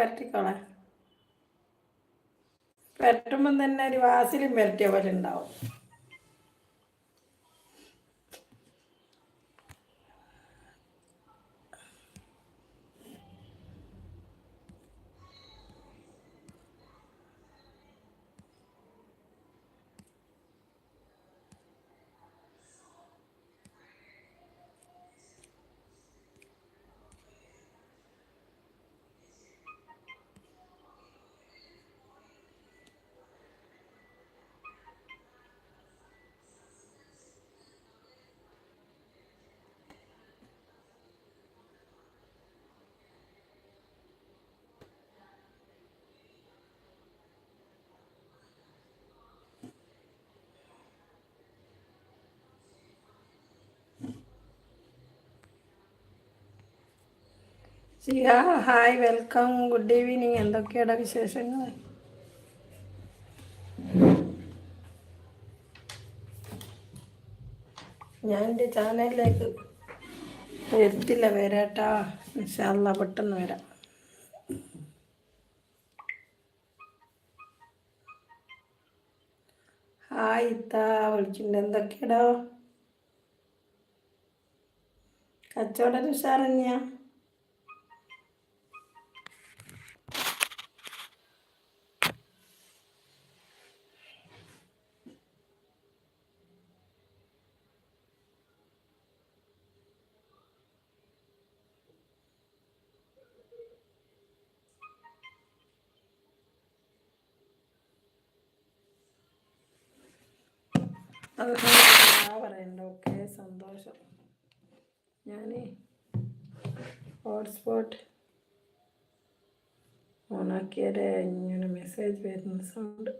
പരട്ടിക്കോളെ പരട്ടുമ്പം തന്നെ ഒരു വാസിലും പരട്ടിയ പോലെ ഉണ്ടാവും. Shiha hi welcome. Good evening. എന്തൊക്കെയാണ് വിശേഷങ്ങൾ ഞാൻ എന്റെ ചാനലിലേക്ക് എത്തില്ല വരാട്ടാ. ഇൻഷാല്ല പെട്ടെന്ന് വരാം. ഹായ് ഇത്താ വിളിച്ചിട്ടുണ്ട്. എന്തൊക്കെയാടോ? കച്ചവടം ഉഷാറന്നെയാ? അൽഹംദുലില്ലാ പറയണ്ട. ഓക്കെ സന്തോഷം. ഞാൻ ഹോട്ട്സ്പോട്ട് ഓണാക്കിയാലേ ഇങ്ങനെ മെസ്സേജ് വരുന്ന sound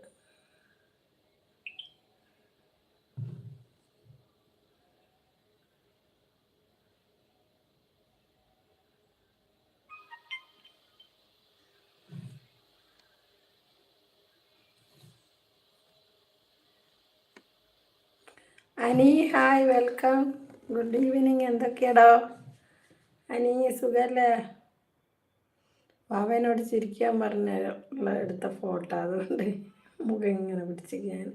Ani hi welcome good evening എന്തൊക്കെയാടോ? Ani സുഖല്ലേ? വാവനോട് ചിരിക്കാൻ പറഞ്ഞ എടുത്ത ഫോട്ടോ അതുകൊണ്ട് മുഖം ഇങ്ങനെ പിടിച്ചിരിക്കാൻ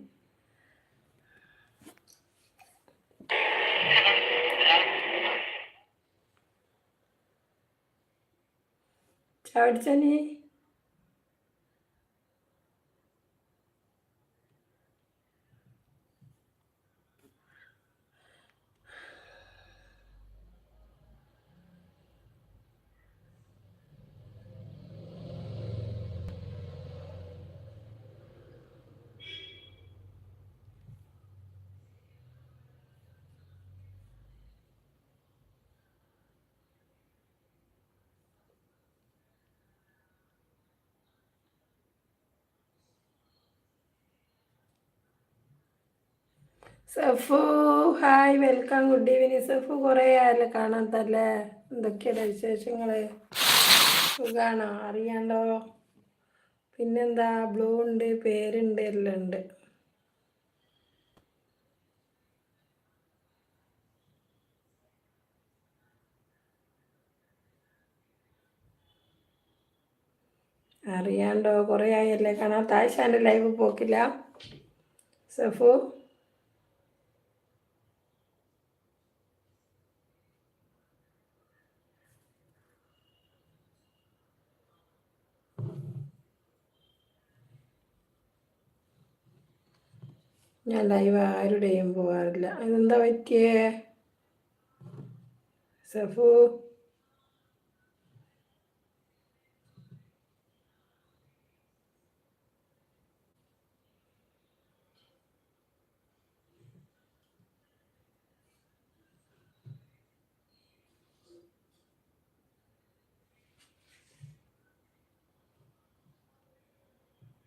ചാടിച്ചനി Safu hi welcome. Good evening Safu. കുറേ ആയല്ലോ കാണാത്തല്ലേ? എന്തൊക്കെയാണ് വിശേഷങ്ങൾ സുഖാണോ? അറിയാണ്ടോ? പിന്നെന്താ? ബ്ലൂ ഉണ്ട് പേരുണ്ട് എല്ലാം ഉണ്ട്. അറിയാണ്ടോ? കുറേ ആയല്ലേ കാണാത്ത? ആയിഷാന്റെ ലൈവ് പോക്കില്ല. സഫു? ഞാൻ ലൈവ് ആരുടെയും പോകാറില്ല അതെന്താ പറ്റിയേ? സഫു.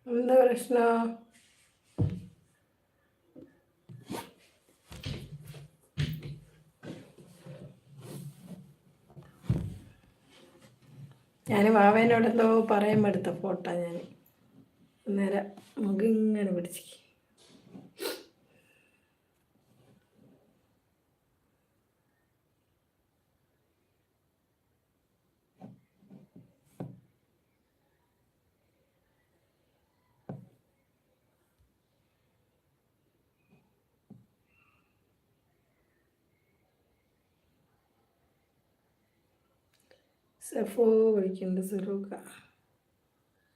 എന്താ പ്രശ്നം? ഞാൻ വാവേനോട് എന്തോ പറയാൻ എടുത്ത ഫോട്ടോ ഞാൻ അന്നേരം മുഖം ഇങ്ങനെ പിടിച്ച് സെഫോ വിളിക്കുന്നുണ്ട് സുറൂക്ക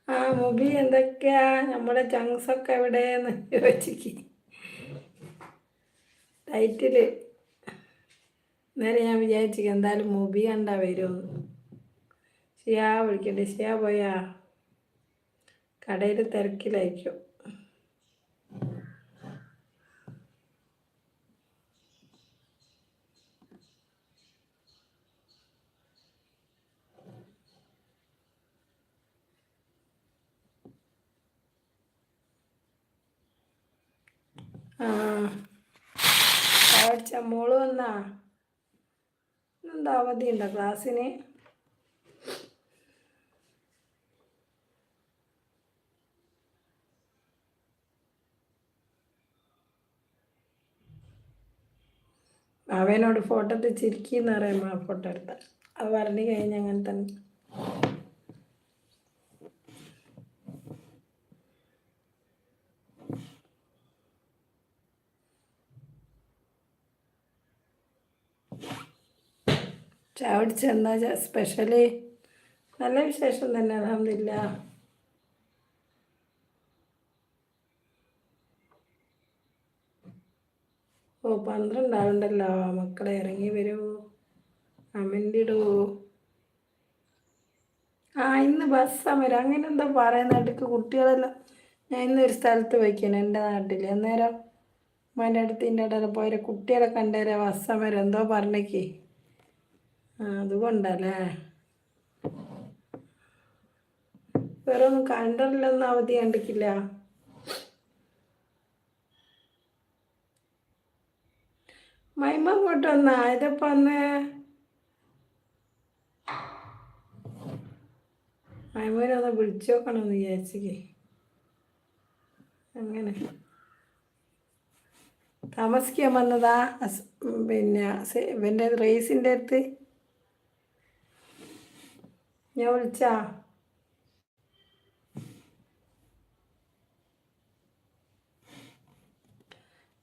ആ മുബി എന്തൊക്കെയാ? നമ്മുടെ ചങ്സൊക്കെ എവിടെയെന്ന് ചോദിച്ചിക്ക്. ടൈറ്റിൽ നേരെ ഞാൻ വിചാരിച്ചിക്ക് എന്തായാലും മുബി കണ്ടാ വരുമെന്ന് ഷിയാ വിളിക്കട്ടെ ഷിയാ പോയാ? കടയിൽ തിരക്കിലായിരിക്കും. പഠിച്ച മോൾ വന്നാ? എന്താ അവധി ഉണ്ടോ ക്ലാസ്സിന്? അവനോട് ഫോട്ടോ എടുത്ത് ചിരിക്കിന്ന് പറയുമ്പോൾ ആ ഫോട്ടോ എടുത്ത. അത് പറഞ്ഞു കഴിഞ്ഞാൽ അങ്ങനെ തന്നെ. ചാവടിച്ച എന്താ സ്പെഷ്യൽ നല്ല വിശേഷം തന്നെ അലഹമില്ല ഓ പന്ത്രണ്ടാളുണ്ടല്ലോ. മക്കളെ ഇറങ്ങി വരൂ. കമന്റ് ആ ഇന്ന് ബസ് സമരം. അങ്ങനെ എന്താ പറയുന്ന കുട്ടികളെല്ലാം ഞാൻ ഇന്നൊരു സ്ഥലത്ത് വയ്ക്കണം എന്റെ നാട്ടിൽ അന്നേരം ഉമ്മാന്റെ അടുത്ത് ഇന്റെ ഇടയിൽ പോയൊരു കുട്ടികളെ കണ്ടേരെ ബസ് വരെ എന്തോ പറഞ്ഞേക്ക്. അതുകൊണ്ടല്ലേ? വേറെ ഒന്നും കണ്ടറില്ലെന്ന് അവധി കണ്ടിക്കില്ല മൈമ അങ്ങോട്ട് വന്നാ? ഇതപ്പോ അന്ന് മൈമോനെ ഒന്ന് വിളിച്ചു നോക്കണമെന്ന് വിചാരിച്ചേ അങ്ങനെ. താമസിക്കാൻ വന്നതാ. പിന്നെ ഇവന്റെ റേസിന്റെ അടുത്ത്. ഞാൻ വിളിച്ചാ?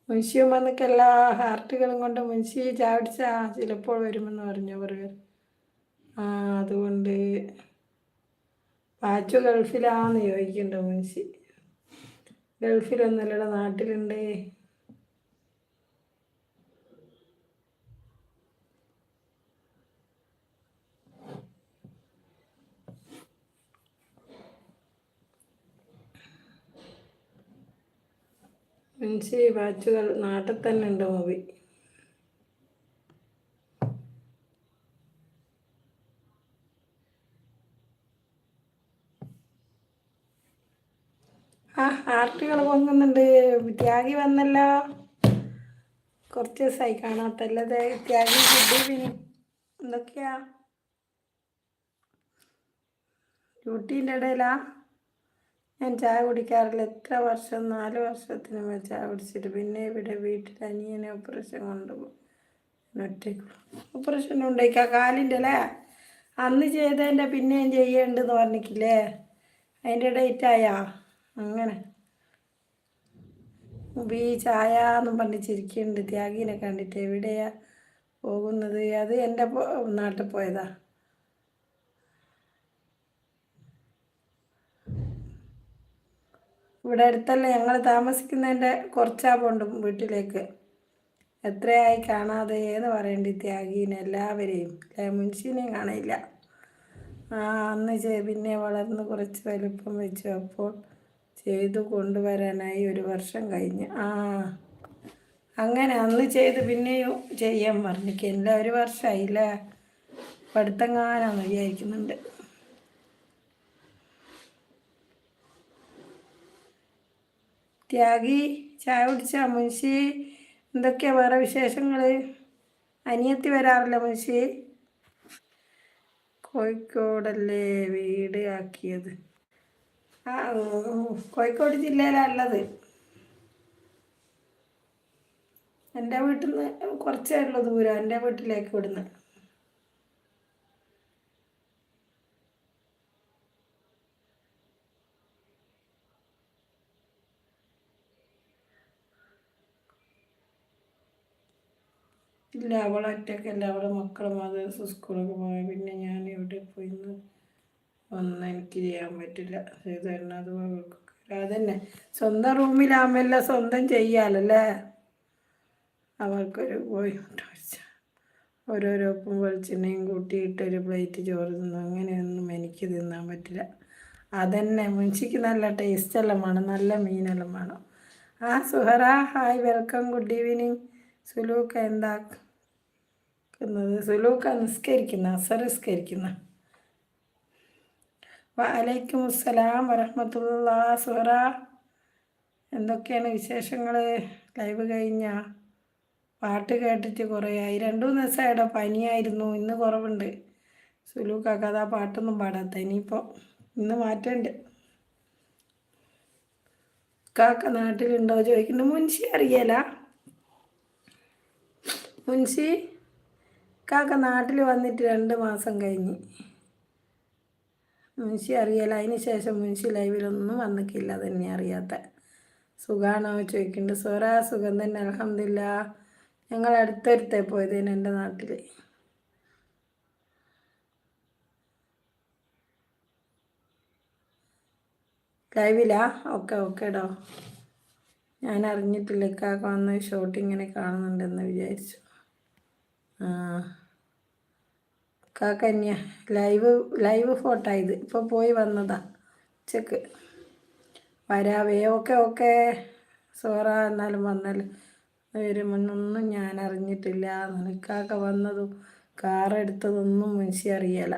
മുൻഷിയും വന്നൊക്കെ എല്ലാ ഹാർട്ടുകളും കൊണ്ട് മുൻഷി ചാവിടിച്ചാ ചിലപ്പോൾ വരുമെന്ന് പറഞ്ഞു അവർ. ആ അതുകൊണ്ട് പാച്ചു ഗൾഫിലാന്ന് ചോദിക്കുന്നുണ്ട് മുൻഷി ഗൾഫിലൊന്നുമല്ലട നാട്ടിലുണ്ട്. മുൻഷി വാച്ചുകൾ നാട്ടിൽ തന്നെ ഉണ്ട് മൂവി. ആ ആർട്ടുകൾ പൊങ്ങുന്നുണ്ട്. ത്യാഗി വന്നല്ലോ. കുറച്ച് ദിവസമായി കാണാത്തല്ലത് ത്യാഗി പിന്നെ എന്തൊക്കെയാ? ഡ്യൂട്ടീന്റെ ഇടയിലാ? ഞാൻ ചായ കുടിക്കാറില്ല. എത്ര വർഷം? നാല് വർഷത്തിന് മുമ്പ് ചായ കുടിച്ചിട്ട്. പിന്നെ ഇവിടെ വീട്ടിൽ അനിയനെ ഓപ്പറേഷൻ കൊണ്ടുപോകും ഒറ്റയ്ക്ക്. ഓപ്പറേഷൻ ഉണ്ടായിക്കാ കാലിന്റെ അല്ലേ? അന്ന് ചെയ്തതിന്റെ പിന്നെയും ചെയ്യേണ്ടെന്ന് പറഞ്ഞിട്ടില്ലേ? അതിന്റെ ഡേറ്റ് ആയാ? അങ്ങനെ. ബി ചായ എന്നും പറഞ്ഞ് ത്യാഗീനെ കണ്ടിട്ട് എവിടെയാ പോകുന്നത്? അത് എന്റെ നാട്ടിൽ പോയതാ. ഇവിടെ അടുത്തല്ല ഞങ്ങൾ താമസിക്കുന്നതിന്റെ കുറച്ചാ പോണ്ട് വീട്ടിലേക്ക്. എത്രയായി കാണാതെ എന്ന് പറയേണ്ടി ത്യാഗീനെ എല്ലാവരെയും. മുൻഷീനെയും കാണില്ല. ആ അന്ന് പിന്നെ വളർന്ന് കുറച്ച് വലുപ്പം വെച്ചു. അപ്പോൾ ചെയ്തു കൊണ്ടുവരാനായി ഒരു വർഷം കഴിഞ്ഞ്. ആ അങ്ങനെ അന്ന് ചെയ്ത് പിന്നെയും ചെയ്യാൻ എല്ലാ ഒരു വർഷമായില്ല പഠിത്തങ്ങാനാന്ന് വിചാരിക്കുന്നുണ്ട്. ത്യാഗി ചായ കുടിച്ച മുൻഷി എന്തൊക്കെയാ വേറെ വിശേഷങ്ങൾ അനിയത്തി വരാറില്ല മുൻഷി? കോഴിക്കോടല്ലേ വീട് ആക്കിയത്? ആ കോഴിക്കോട് ജില്ലയിലാണ് ഉള്ളത്. എന്റെ വീട്ടിൽ നിന്ന് കുറച്ചേ ഉള്ളൂ ദൂരം എന്റെ വീട്ടിലേക്ക് ഇവിടുന്ന് ഇല്ല അവളെ ഒറ്റക്കല്ല അവളെ മക്കളും മദേഴ്സ് സ്കൂളൊക്കെ പോയി. പിന്നെ ഞാൻ ഇവിടെ പോയി ഒന്നും എനിക്ക് ചെയ്യാൻ പറ്റില്ല. ചെയ്ത് തന്നെ അത് അതന്നെ സ്വന്തം റൂമിലാകുമ്പോൾ സ്വന്തം ചെയ്യാലല്ലേ? അവർക്കൊരു പോയി വെച്ച ഓരോരോ ഉപ്പും വെളിച്ചെണ്ണയും കൂട്ടിയിട്ട് ഒരു പ്ലേറ്റ് ചോറ് തിന്നു. അങ്ങനെയൊന്നും എനിക്ക് തിന്നാൻ പറ്റില്ല. അതന്നെ മുൻഷിക്ക് നല്ല ടേസ്റ്റ് എല്ലാം വേണം. നല്ല മീനെല്ലാം വേണം. ആ Suhara hi welcome good evening സുലൂക്ക എന്താക്കുന്നത് സുലൂക്ക നിസ്കരിക്കുന്ന അസറിസ്കരിക്കുന്ന. വലൈക്കും അസ്സലാം വരഹമത്തുള്ള സുഹറ. എന്തൊക്കെയാണ് വിശേഷങ്ങൾ ലൈവ് കഴിഞ്ഞ പാട്ട് കേട്ടിട്ട് കുറേ ആയി രണ്ടു മൂന്ന് ദിവസമായിടോ പനിയായിരുന്നു. ഇന്ന് കുറവുണ്ട്. സുലൂക്കാക്ക അതാ പാട്ടൊന്നും പാടാത്ത. ഇനിയിപ്പോൾ ഇന്ന് മാറ്റണ്ട്. കാക്ക നാട്ടിലുണ്ടോ? ചോദിക്കുന്നു മുൻഷി അറിയല? മുൻഷി? കാക്ക നാട്ടിൽ വന്നിട്ട് രണ്ട് മാസം കഴിഞ്ഞ്. മുൻഷി അറിയില്ല അതിന് ശേഷം മുൻഷി ലൈവിലൊന്നും വന്നിക്കില്ല തന്നെ അറിയാത്ത. സുഖാണോ ചോദിക്കുന്നുണ്ട് സോറ സുഖം തന്നെ. അലഹമില്ല ഞങ്ങൾ അടുത്തൊരുത്തെ പോയതേന് എന്റെ നാട്ടിൽ ലൈവിലാ ഓക്കെ ഓക്കെ ഡോ. ഞാൻ അറിഞ്ഞിട്ടില്ല. ഇക്കാക്ക വന്ന് ഷോട്ടിങ്ങനെ കാണുന്നുണ്ടെന്ന് വിചാരിച്ചു. ആ. കാക്ക കന്യ. ലൈവ് ലൈവ് ഫോട്ടോ ഇത് ഇപ്പോൾ പോയി വന്നതാ. ഉച്ചയ്ക്ക്. വരാവേ. Okay okay. സോറ എന്നാലും വന്നാലും. വരുമെന്നൊന്നും ഞാൻ അറിഞ്ഞിട്ടില്ല. നിനക്കാക്ക വന്നതും കാറെടുത്തതൊന്നും മനുഷ്യ അറിയല.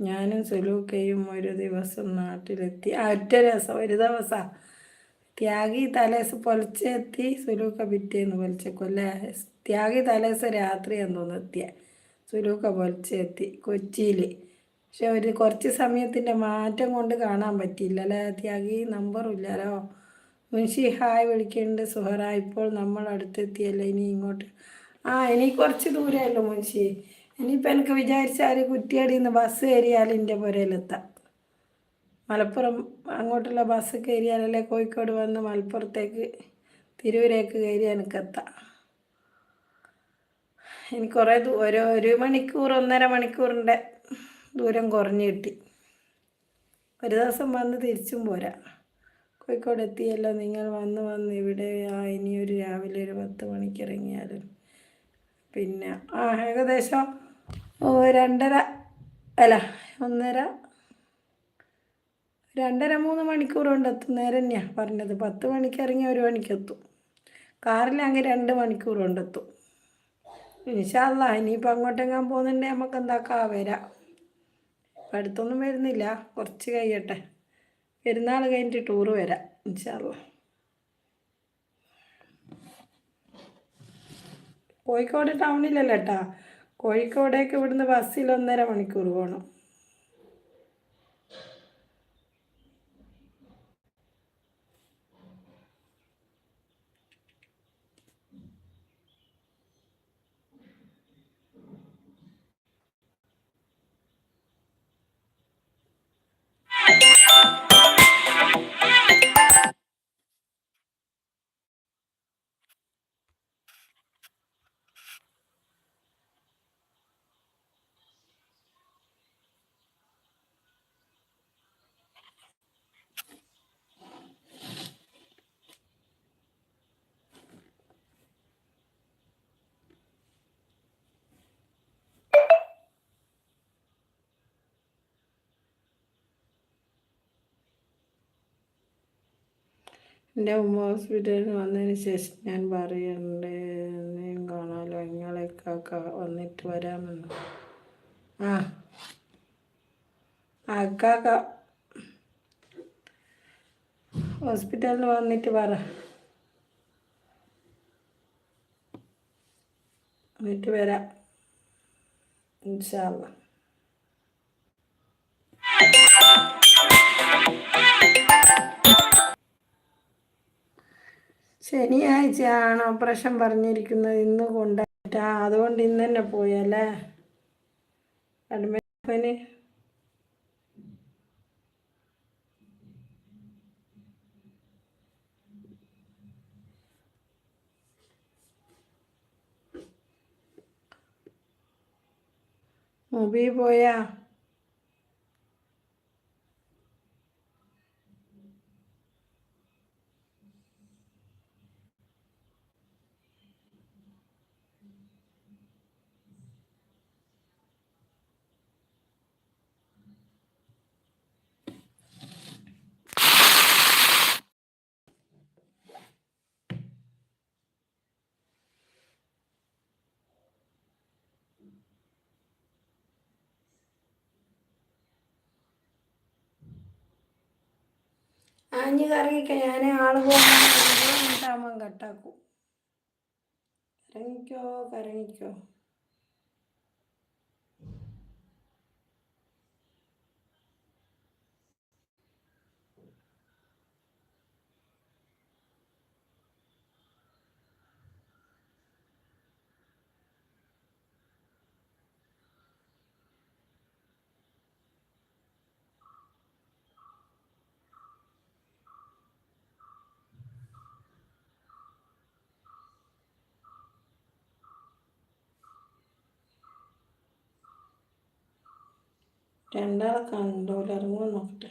ഞാനും സുലൂക്കയും ഒരു ദിവസം നാട്ടിലെത്തി. ആ ഒറ്റ ദിവസം. ഒരു ദിവസം. ത്യാഗി തലേസ് പൊലിച്ചെത്തി സുലൂക്ക പിറ്റേന്ന് പൊലിച്ചേക്കൊല്ലേ ത്യാഗി തലേസ് രാത്രിയാന്ന് തോന്നുന്നു സുലൂക്ക പൊലിച്ചെത്തി കൊച്ചിയിൽ പക്ഷെ ഒരു കുറച്ച് സമയത്തിന്റെ മാറ്റം കൊണ്ട് കാണാൻ പറ്റിയില്ല അല്ലേ? ത്യാഗി നമ്പറില്ലല്ലോ മുൻഷി ഹായ് വിളിക്കുന്നുണ്ട് സുഹറ ഇപ്പോൾ നമ്മൾ അടുത്തെത്തിയല്ലേ ഇനി ഇങ്ങോട്ട്. ആ ഇനി കുറച്ച് ദൂരമല്ലോ മുൻഷി. ഇനിയിപ്പോൾ എനിക്ക് വിചാരിച്ചാൽ കുറ്റിയടിയിൽ നിന്ന് ബസ് കയറിയാൽ എന്റെ പുരയിലെത്താം മലപ്പുറം അങ്ങോട്ടുള്ള ബസ് കയറിയാലല്ലേ കോഴിക്കോട് വന്ന് മലപ്പുറത്തേക്ക് തിരൂരേക്ക് കയറി എനിക്കെത്താം എനിക്ക് കുറേ ഒരു ഒരു മണിക്കൂർ ഒന്നര മണിക്കൂറിന്റെ ദൂരം കുറഞ്ഞു കിട്ടി. ഒരു ദിവസം വന്ന് തിരിച്ചും പോരാ. കോഴിക്കോട് എത്തിയല്ലോ നിങ്ങൾ വന്ന് വന്ന് ഇവിടെ ആ ഇനിയൊരു രാവിലെ ഒരു പത്ത് മണിക്ക് ഇറങ്ങിയാലും പിന്നെ ആ ഏകദേശം രണ്ടര അല്ല ഒന്നര രണ്ടര മൂന്ന് മണിക്കൂർ കൊണ്ട് എത്തും. നേരം തന്നെയാണ് പറഞ്ഞത്. പത്ത് മണിക്ക് ഇറങ്ങി ഒരു മണിക്ക് എത്തും. കാറിലാണെങ്കിൽ രണ്ട് മണിക്കൂർ കൊണ്ട് എത്തും. ഇൻഷാല്ല ഇനിയിപ്പോൾ അങ്ങോട്ടെങ്ങാൻ പോകുന്നുണ്ടെങ്കിൽ നമുക്ക് എന്താക്കാം വരാം. ഇപ്പം അടുത്തൊന്നും വരുന്നില്ല. കുറച്ച് കഴിയട്ടെ. പെരുന്നാൾ കഴിഞ്ഞിട്ട് ടൂറ് വരാം ഇൻഷാല്ല കോഴിക്കോട് ടൗണിലല്ലേട്ടാ കോഴിക്കോടേക്ക് ഇവിടുന്ന് ബസ്സിൽ ഒന്നര മണിക്കൂർ പോകണം എന്റെ ഉമ്മ ഹോസ്പിറ്റലിൽ വന്നതിന് ശേഷം ഞാൻ പറയുന്നുണ്ട് എന്നെയും കാണാമല്ലോ നിങ്ങളെക്കാക്ക വന്നിട്ട് വരാമെന്ന്. ആ അക്കാക്ക ഹോസ്പിറ്റലിൽ വന്നിട്ട് പറ. എന്നിട്ട് വരാം ഇൻഷാല്ല ശനിയാഴ്ചയാണ് ഓപ്പറേഷൻ പറഞ്ഞിരിക്കുന്നത്. ഇന്ന് കൊണ്ടായിട്ടാ അതുകൊണ്ട് ഇന്ന് തന്നെ പോയല്ലേ? അഡ്മിഷന് മുബി പോയാ? ആഞ്ഞ് കറങ്ങിക്കോ ഞാൻ ആൾ പോകുമ്പോൾ കട്ടാക്കും. കറങ്ങിക്കോ കറങ്ങിക്കോ. രണ്ടാളെ കണ്ടോലെ ഇറങ്ങുമോ നോക്കട്ടെ.